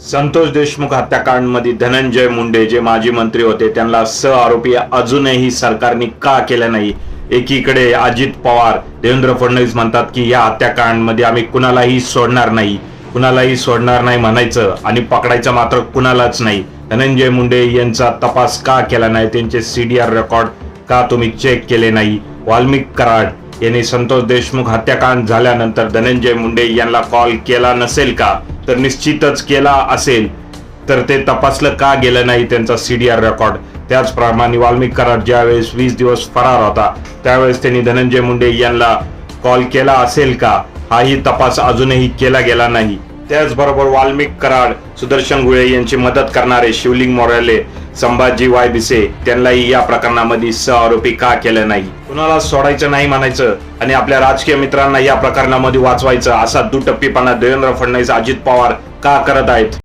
संतोष देशमुख हत्याकांडमध्ये धनंजय मुंडे जे माजी मंत्री होते त्यांना स आरोपी अजूनही सरकारने का केलं नाही? एकीकडे अजित पवार देवेंद्र फडणवीस म्हणतात की या हत्याकांडमध्ये आम्ही कुणालाही सोडणार नाही. कुणालाही सोडणार नाही म्हणायचं आणि पकडायचं मात्र कुणालाच नाही. धनंजय मुंडे यांचा तपास का केला नाही? त्यांचे सीडीआर रेकॉर्ड का तुम्ही चेक केले नाही? वाल्मिक कराड यांनी संतोष देशमुख हत्याकांड झाल्यानंतर धनंजय मुंडे यांना कॉल केला नसेल का? तर निश्चितच केला असेल तर ते तपासलं का गेलं नाही त्यांचा सी डी आर रेकॉर्ड त्याचप्रमाणे वाल्मिक कराड ज्यावेळेस वीस दिवस फरार होता त्यावेळेस त्यांनी धनंजय मुंडे यांना कॉल केला असेल का? हाही तपास अजूनही केला गेला नाही. त्याचबरोबर वाल्मिक कराड सुदर्शन गुळे यांची मदत करणारे शिवलिंग मोराले संभाजी वाय बिसे त्यांनाही या प्रकरणामध्ये सहआरोपी का केलं नाही? कुणाला सोडायचं नाही म्हणायचं आणि आपल्या राजकीय मित्रांना या प्रकरणामध्ये वाचवायचं असा दुटप्पीपणा देवेंद्र फडणवीस अजित पवार का करत आहेत?